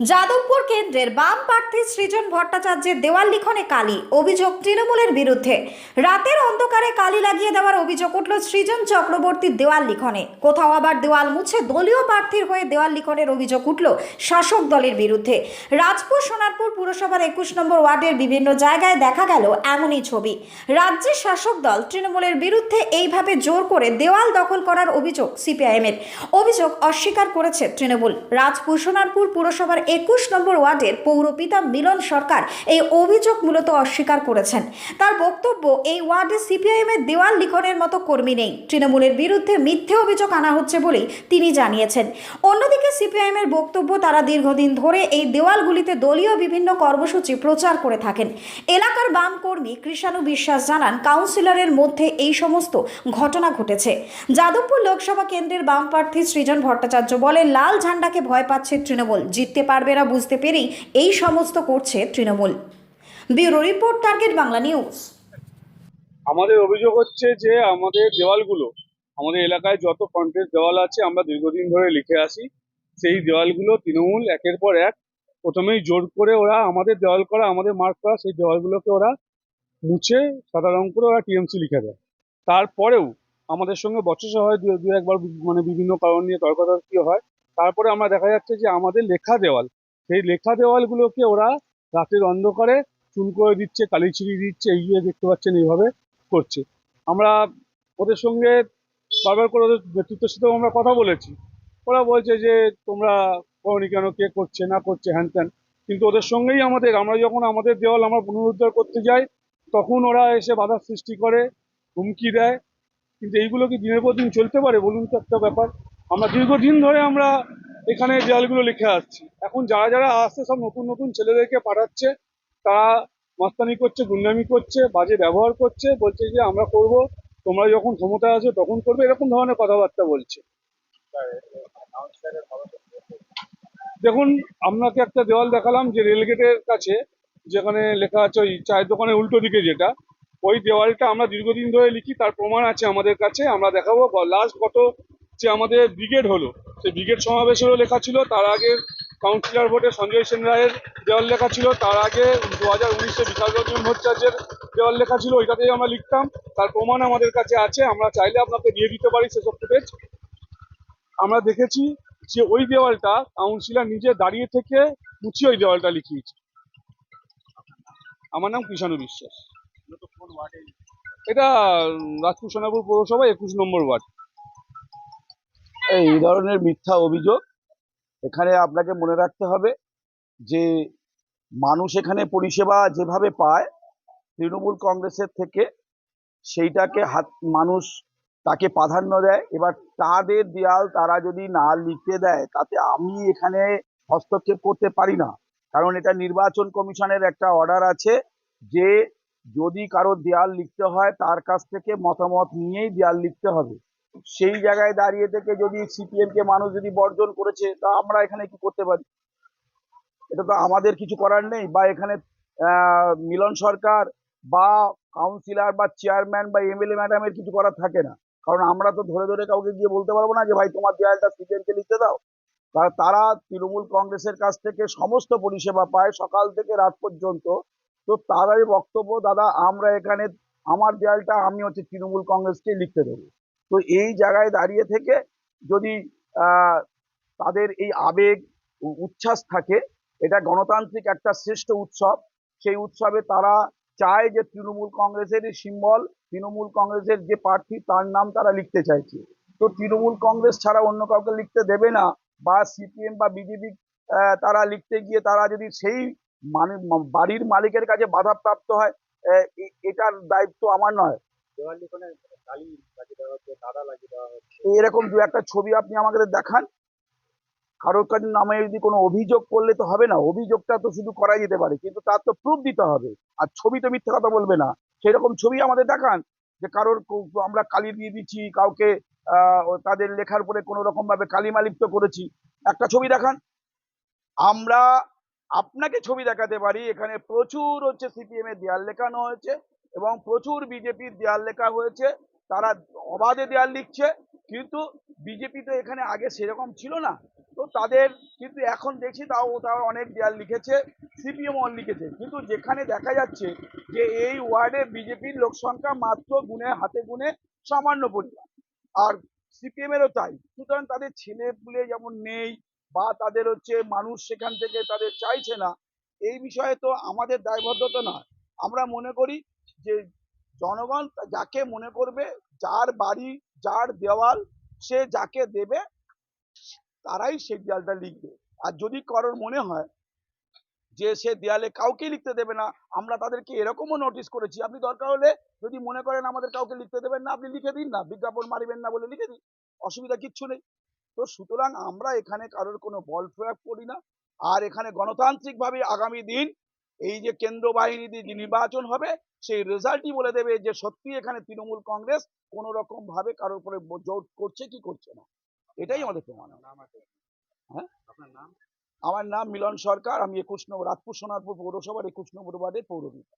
যাদবপুর কেন্দ্রের বাম প্রার্থী সৃজন ভট্টাচার্যের দেওয়াল লিখনে কালি, অভিযোগ তৃণমূলের বিরুদ্ধে। রাতের অন্ধকারে কালি লাগিয়ে দেওয়ার অভিযোগ উঠল সৃজন চক্রবর্তীর দেওয়াল লিখনে। কোথাও আবার দেওয়াল মুছে দলীয় প্রার্থীর হয়ে দেওয়াল লিখনের অভিযোগ উঠল শাসক দলের বিরুদ্ধে। রাজপুর সোনারপুর পুরসভার একুশ নম্বর ওয়ার্ডের বিভিন্ন জায়গায় দেখা গেল এমনই ছবি। রাজ্যের শাসক দল তৃণমূলের বিরুদ্ধে এইভাবে জোর করে দেওয়াল দখল করার অভিযোগ সিপিআইএমের। অভিযোগ অস্বীকার করেছে তৃণমূল। রাজপুর সোনারপুর পুরসভার একুশ নম্বর ওয়ার্ডের পৌরপিতা মিলন সরকার এই অভিযোগ মূলত অস্বীকার করেছেন। তার বক্তব্য, এই ওয়ার্ডে সিপিআইএমের দেওয়াল লিখনের মতো কর্মী নেই। তৃণমূলের বিরুদ্ধে মিথ্যে অভিযোগ আনা হচ্ছে বলেই তিনি জানিয়েছেন। অন্যদিকে সিপিআইএমের বক্তব্য, তারা দীর্ঘদিন ধরে এই দেওয়ালগুলিতে দলীয় বিভিন্ন কর্মসূচি প্রচার করে থাকেন। এলাকার বাম কর্মী কৃষাণু বিশ্বাস জানান, কাউন্সিলরের মধ্যে এই সমস্ত ঘটনা ঘটেছে। যাদবপুর লোকসভা কেন্দ্রের বাম প্রার্থী সৃজন ভট্টাচার্য বলেন, লাল ঝান্ডাকে ভয় পাচ্ছে তৃণমূল, জিততে পারবে না বুঝতে পেরেই এই সমস্ত করছে Trinamool. Bureau report, target Bangla news. আমাদের অভিযোগ হচ্ছে যে আমাদের দেওয়ালগুলো, আমাদের এলাকায় যত ফ্রন্টের দেওয়াল আছে আমরা দীর্ঘদিন ধরে লিখে আসি, সেই দেওয়ালগুলো তৃণমূল একের পর এক প্রথমেই জোর করে ওরা আমাদের দেওয়াল করা, আমাদের মার্ক করা, সেই দেওয়ালগুলোকে ওরা মুছে, সাদা রং করে ওরা টিএমসি লিখে দেয়। তারপরেও আমাদের সঙ্গে বচসা হয় দু, একবার মানে বিভিন্ন কারণ নিয়ে তর্কাতর্কি হয়। তারপরে আমরা দেখা যাচ্ছে যে আমাদের লেখা দেওয়াল, সেই লেখা দেওয়ালগুলোকে ওরা রাতের অন্ধকারে চুন করে দিচ্ছে, কালি ছিড়িয়ে দিচ্ছে, এই দেখতে পাচ্ছেন এইভাবে করছে। আমরা ওদের সঙ্গে বারবার করে ওদের নেতৃত্বের সাথেও আমরা কথা বলেছি। ওরা বলছে যে, তোমরা করনি কেন? কে করছে? না করছে? হ্যান ত্যান। কিন্তু ওদের সঙ্গেই আমাদের, আমরা যখন আমাদের দেওয়াল আমরা পুনরুদ্ধার করতে যাই, তখন ওরা এসে বাধার সৃষ্টি করে, হুমকি দেয়। কিন্তু এইগুলো কি দিনের পর দিন চলতে পারে? বলুন তো একটা ব্যাপার। আমরা দীর্ঘদিন ধরে আমরা এখানে দেওয়ালগুলো লিখে আসছি। এখন যারা যারা আসছে সব নতুন নতুন ছেলেদেরকে পাঠাচ্ছে, তারা মাস্তানি করছে, গুন্ডামি করছে, বাজে ব্যবহার করছে, বলছে যে আমরা করব, তোমরা যখন ক্ষমতায় আসো তখন করবে, এরকম ধরনের কথাবার্তা বলছে। দেখুন, আপনাকে একটা দেওয়াল দেখালাম যে রেলগেটের কাছে, যেখানে লেখা আছে ওই চায়ের দোকানের উল্টো দিকে যেটা। ওই দেওয়ালটা আমরা দীর্ঘদিন ধরে লিখি, তার প্রমাণ আছে আমাদের কাছে, আমরা দেখাবো। লাস্ট গত যে আমাদের ব্রিগেড হলো। সেই ব্রিগেড সমাবেশেরও লেখা ছিল, তার আগে কাউন্সিলর ভোটে সঞ্জয় সেন রায়ের দেওয়াল লেখা ছিল, তার আগে দু হাজার উনিশে বিকাশ রঞ্জন ভট্টাচার্যের দেওয়াল লেখা ছিল, ওইটাতেই আমরা লিখতাম। তার প্রমাণ আমাদের কাছে আছে, আমরা চাইলে আপনাকে দিয়ে দিতে পারি সেসব ফুটেজ আমরা দেখেছি যে ওই দেওয়ালটা কাউন্সিলর নিজে দাঁড়িয়ে থেকে মুছিয়ে ওই দেওয়ালটা লিখিয়েছে। আমার নাম কৃষাণু বিশ্বাস। এটা রাজপুর সোনাপুর পৌরসভা একুশ নম্বর ওয়ার্ড। এই ধরনের মিথ্যা অভিযোগ এখানে আপনাকে মনে রাখতে হবে যে মানুষ এখানে পরিষেবা যেভাবে পায় তৃণমূল কংগ্রেসের থেকে সেইটাকে হাত, মানুষ তাকে প্রাধান্য দেয়। এবার তাদের দেয়াল তারা যদি না লিখতে দেয়, তাতে আমি এখানে হস্তক্ষেপ করতে পারি না। কারণ এটা নির্বাচন কমিশনের একটা অর্ডার আছে যে যদি কারও দেয়াল লিখতে হয়, তার কাছ থেকে মতামত নিয়েই দেয়াল লিখতে হবে। সেই জায়গায় দাঁড়িয়ে থেকে যদি সিপিএম কে মানুষ যদি বর্জন করেছে, তা আমরা এখানে কি করতে পারি? এটা তো আমাদের কিছু করার নেই। বা এখানে মিলন সরকার বা কাউন্সিলর বা চেয়ারম্যান বা এমএলএ ম্যাডামের কিছু করার থাকে না। কারণ আমরা তো ধরে ধরে কাউকে গিয়ে বলতে পারব না যে, ভাই, তোমার দেয়ালটা সিপিএম কে লিখতে দাও। তারা তৃণমূল কংগ্রেসের কাছ থেকে সমস্ত পরিষেবা পায় সকাল থেকে রাত পর্যন্ত। তো তারাই বক্তব্য, দাদা, আমরা এখানে, আমার দেয়ালটা আমি হচ্ছে তৃণমূল কংগ্রেসকে লিখতে দেবো। তো এই জায়গায় দাঁড়িয়ে থেকে যদি তাদের এই আবেগ উচ্ছ্বাস থাকে, এটা গণতান্ত্রিক একটা শ্রেষ্ঠ উৎসব। সেই উৎসবে তারা চায় যে তৃণমূল কংগ্রেসের সিম্বল, তৃণমূল কংগ্রেসের যে প্রার্থী তার নাম তারা লিখতে চাইছে। তো তৃণমূল কংগ্রেস ছাড়া অন্য কাউকে লিখতে দেবে না, বা সিপিএম বা বিজেপি তারা লিখতে গিয়ে তারা যদি সেই মানে বাড়ির মালিকের কাছে বাধাপ্রাপ্ত হয় এটার দায়িত্ব আমার নয়। এরকম দু একটা ছবি আপনি আমাকে দেখান। কারোর কাছে নামে যদি কোনো অভিযোগ করলে তো হবে না, অভিযোগটা তো শুধু করা যেতে পারে, কিন্তু তার তো প্রুফ দিতে হবে। আর ছবি তো মিথ্যে কথা বলবে না। সেরকম ছবি আমাদের দেখান, যে কারোর আমরা কালি দিয়ে দিচ্ছি, কাউকে তাদের লেখার উপরে কোনো রকম ভাবে কালিমা লিপ্ত করেছি। একটা ছবি দেখান। আমরা আপনাকে ছবি দেখাতে পারি, এখানে প্রচুর হচ্ছে সিপিএম এর দেয়াল লেখানো হয়েছে। এবং প্রচুর বিজেপির দেয়াল লেখা হয়েছে। তারা অবাধে দেয়াল লিখছে, কিন্তু বিজেপি তো এখানে আগে সেরকম ছিল না। তো তাদের কিন্তু এখন দেখছি তাও তারা অনেক দেয়াল লিখেছে সিপিএম লিখেছে। কিন্তু যেখানে দেখা যাচ্ছে যে এই ওয়ার্ডে বিজেপির লোক সংখ্যা মাত্র গুণে, হাতে গুণে সামান্য পরিমাণ। আর সিপিএম এরও তাই। সুতরাং তাদের ছেলে পুলে যেমন নেই বা তাদের হচ্ছে মানুষ সেখান থেকে তাদের চাইছে না, এই বিষয়ে তো আমাদের দায়বদ্ধতা নয়। আমরা মনে করি যে জনগণ যাকে মনে করবে যার বাড়ি, যার দেওয়াল সে যাকে দেবে, তারাই সেই দেয়ালটা লিখবে। আর যদি কারোর মনে হয় যে সে দেয়ালে কাউকে লিখতে দেবে না, আমরা তাদেরকে এরকমও নোটিশ করেছি। আপনি দরকার হলে যদি মনে করেন আমাদের কাউকে লিখতে দেবেন না, আপনি লিখে দিন না, বিজ্ঞাপন মারিবেন না বলে লিখে দিন। অসুবিধা কিচ্ছু নেই। তো সুতরাং আমরা এখানে কারোর কোনো বল প্রয়োগ করি না। আর এখানে গণতান্ত্রিকভাবে আগামী দিন এই যে কেন্দ্র বাহিনী দিয়ে যে নির্বাচন হবে সেই রেজাল্টই বলে দেবে যে সত্যি এখানে তৃণমূল কংগ্রেস কোনো রকম ভাবে কারোর উপরে জোর করছে কি করছে না। এটাই আমাদের প্রমাণ হ্যাঁ? আমার নাম মিলন সরকার আমি একুশ নম্বর রাজপুর সোনারপুর পৌরসভার একুশ নম্বর ওয়ার্ডের পৌরপিতা